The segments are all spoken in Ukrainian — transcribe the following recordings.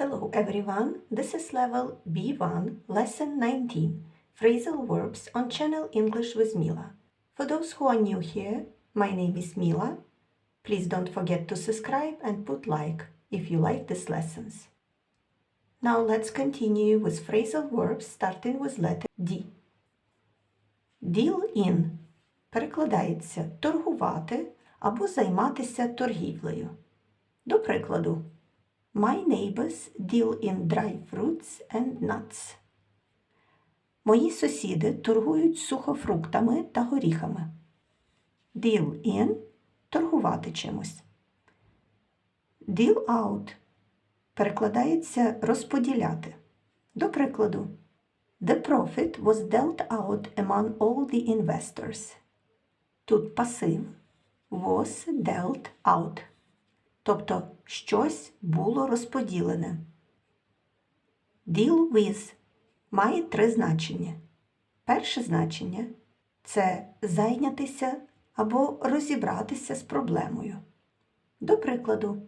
Hello everyone, this is level B1, lesson 19, phrasal verbs on channel English with Mila. For those who are new here, my name is Mila. Please don't forget to subscribe and put like if you like these lessons. Now let's continue with phrasal verbs starting with letter D. Deal in перекладається торгувати або займатися торгівлею. До прикладу, My neighbors deal in dry fruits and nuts. Мої сусіди торгують сухофруктами та горіхами. Deal in торгувати чимось. Deal out перекладається розподіляти. До прикладу, The profit was dealt out among all the investors. Тут пасив was dealt out. Тобто щось було розподілене. Deal with має три значення. Перше значення це зайнятися або розібратися з проблемою. До прикладу,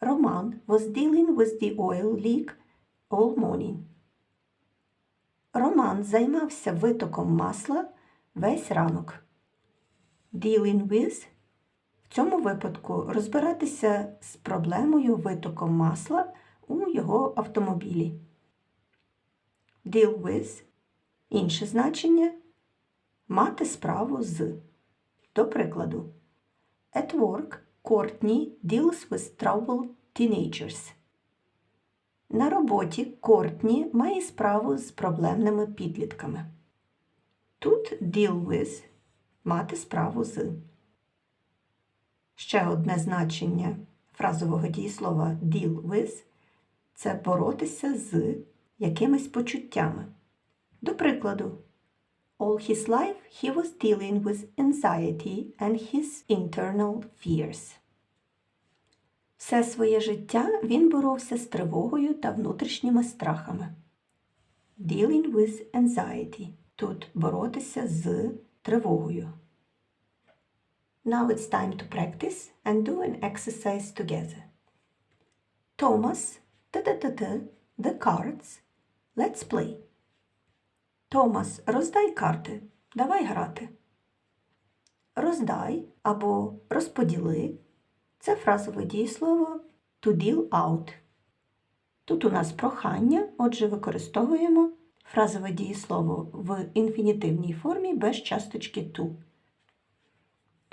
Роман was dealing with the oil leak all morning. Роман займався витоком масла весь ранок. Dealing with в цьому випадку розбиратися з проблемою витоком масла у його автомобілі. Deal with інше значення мати справу з. До прикладу, At work Courtney deals with troubled teenagers. На роботі Кортні має справу з проблемними підлітками. Тут deal with мати справу з. Ще одне значення фразового дієслова deal with це боротися з якимись почуттями. До прикладу, All his life he was dealing with anxiety and his internal fears. Все своє життя він боровся з тривогою та внутрішніми страхами. Dealing with anxiety. Тут боротися з тривогою. Now it's time to practice and do an exercise together. Thomas, та-та-та-та, the cards. Let's play. Томас, роздай карти. Давай грати. Роздай або розподіли це фразове дієслово to deal out. Тут у нас прохання, отже, використовуємо фразове дієслово в інфінітивній формі без часточки to.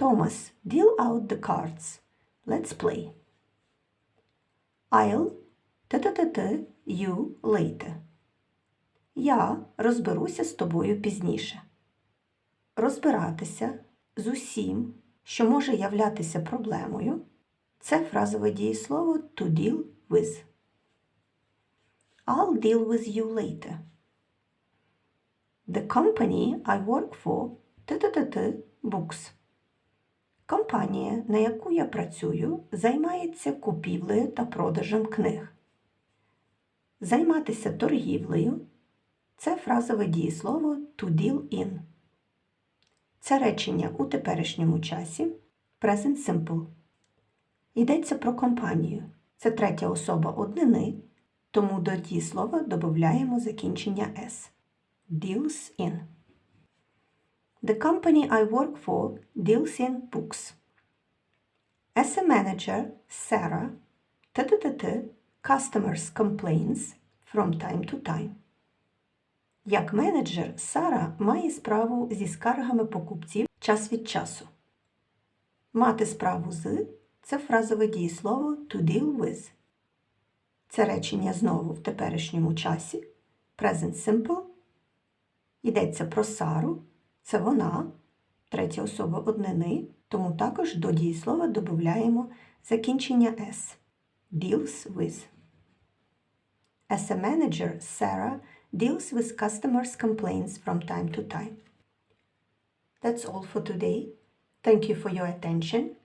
Thomas, deal out the cards. Let's play. I'll та-та-та-та you later. Я розберуся з тобою пізніше. Розбиратися з усім, що може являтися проблемою, це фразове дієслово to deal with. I'll deal with you later. The company I work for та-та-та-та books. Компанія, на яку я працюю, займається купівлею та продажем книг. Займатися торгівлею це фразове дієслово to deal in. Це речення у теперішньому часі Present Simple. Йдеться про компанію. Це третя особа однини, тому до дієслова додаємо закінчення S. Deals in. The company I work for deals in books. As a manager, Sarah та-та-та-та, customers complaints from time to time. Як менеджер, Сара має справу зі скаргами покупців час від часу. Мати справу з це фразове дієслово to deal with. Це речення знову в теперішньому часі. Present simple. Йдеться про Сару. Це вона, третя особа однини, тому також до дієслова додаємо закінчення S. Deals with. As a manager, Sarah deals with customers' complaints from time to time. That's all for today. Thank you for your attention.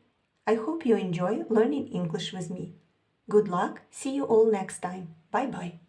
I hope you enjoy learning English with me. Good luck. See you all next time. Bye bye.